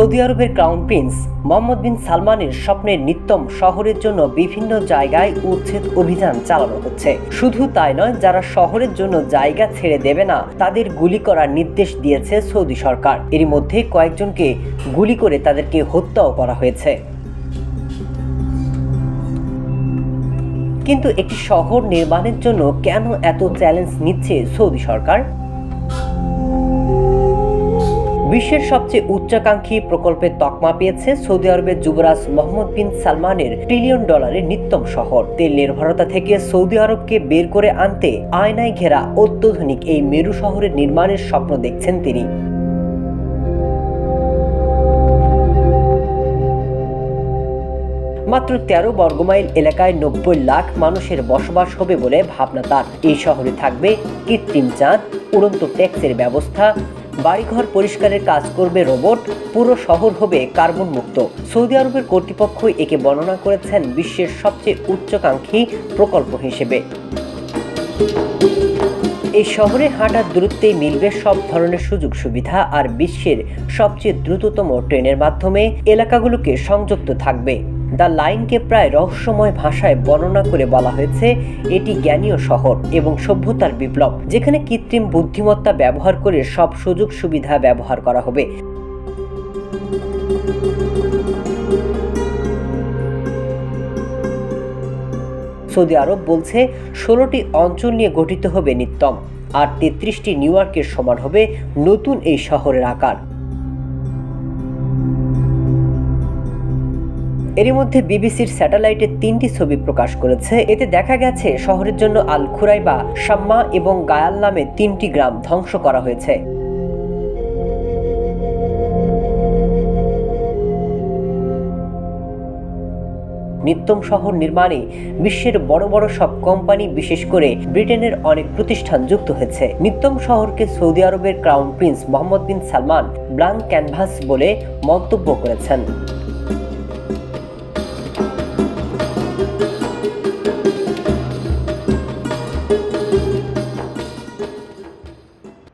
Saudi আরবের crown prince Mohammed বিন সালমানের স্বপ্নের নিত্যম শহরের জন্য বিভিন্ন জায়গায় উচ্ছেদ অভিযান চালানো হচ্ছে। শুধু তাই নয়, যারা শহরের জন্য জায়গা ছেড়ে দেবে না, তাদের গুলি করার নির্দেশ দিয়েছে সৌদি সরকার। এরই মধ্যে কয়েকজনকে গুলি করে তাদেরকে হত্যাও করা হয়েছে। কিন্তু একটি শহর নির্মাণের জন্য কেন এত চ্যালেঞ্জ নিচ্ছে সৌদি সরকার? বিশ্বের সবচেয়ে উচ্চাকাঙ্ক্ষী প্রকল্পের তকমা পেয়েছে সৌদি আরবের যুবরাজ মোহাম্মদ বিন সালমানের ট্রিলিয়ন ডলারের নিত্যম শহর। তেল নির্ভরতা থেকে সৌদি আরবকে বের করে আনতে আয়নায় ঘেরা অত্যাধুনিক এই মেরু শহরের নির্মাণের স্বপ্ন দেখছেন তিনি। মাত্র তেরো বর্গমাইল এলাকায় নব্বই লাখ মানুষের বসবাস হবে বলে ভাবনা তার। এই শহরে থাকবে কৃত্রিম চাঁদ, উড়ন্ত ট্যাক্সের ব্যবস্থা বাড়িঘর পরিষ্কারের কাজ করবে রোবট, পুরো শহর হবে কার্বন মুক্ত। সৌদি আরবের কর্তৃপক্ষ একে বর্ণনা করেছেন বিশ্বের সবচেয়ে উচ্চাকাঙ্ক্ষী প্রকল্প হিসেবে। এই শহরে হাঁটার দূরত্বেই মিলবে সব ধরনের সুযোগ সুবিধা আর বিশ্বের সবচেয়ে দ্রুততম ট্রেনের মাধ্যমে এলাকাগুলোকে সংযুক্ত থাকবে। দ্য লাইনকে প্রায় রহস্যময় ভাষায় বর্ণনা করে বলা হয়েছে, এটি জ্ঞানীয় শহর এবং সভ্যতার বিপ্লব, যেখানে কৃত্রিম বুদ্ধিমত্তা ব্যবহার করে সব সুযোগ সুবিধা ব্যবহার করা হবে। সৌদি আরব বলছে, ষোলোটি অঞ্চল নিয়ে গঠিত হবে নিত্যম, আর তেত্রিশটি নিউ ইয়র্কের সমান হবে নতুন এই শহরের আকার। এরই মধ্যে বিবিসির স্যাটেলাইটে তিনটি ছবি প্রকাশ করেছে। এতে দেখা গেছে, শহরের জন্য আল খুরাইবা শাম্মা এবং গায়াল নামে তিনটি গ্রাম ধ্বংস করা হয়েছে। নিত্যম শহর নির্মাণে বিশ্বের বড় বড় সব কোম্পানি, বিশেষ করে ব্রিটেনের অনেক প্রতিষ্ঠান যুক্ত হয়েছে। নিত্যম শহরকে সৌদি আরবের crown prince Mohammed bin Salman blank canvas বলে মন্তব্য করেছেন।